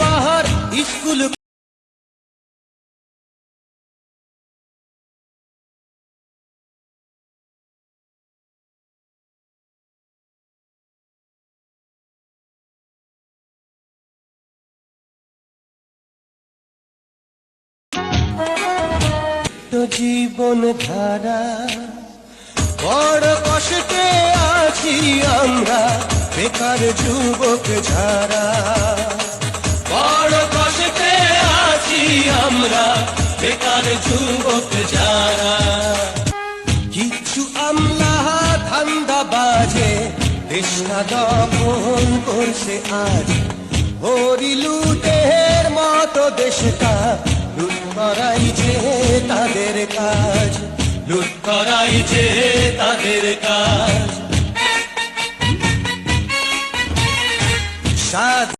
বাহার জীবন ধারা। বড় কষ্টে আছি আমরা বেকার যুবক যারা। আমরা বেকার যুবক যারা। কিচ্ছু আমলা ধান্দা বাজে দেশটা দখল করছে আজ। হরি লুটের মতো দেশটা, লুট করাই যে তাদের কাজ। লুট করাই যে তাদের কাজ। সাত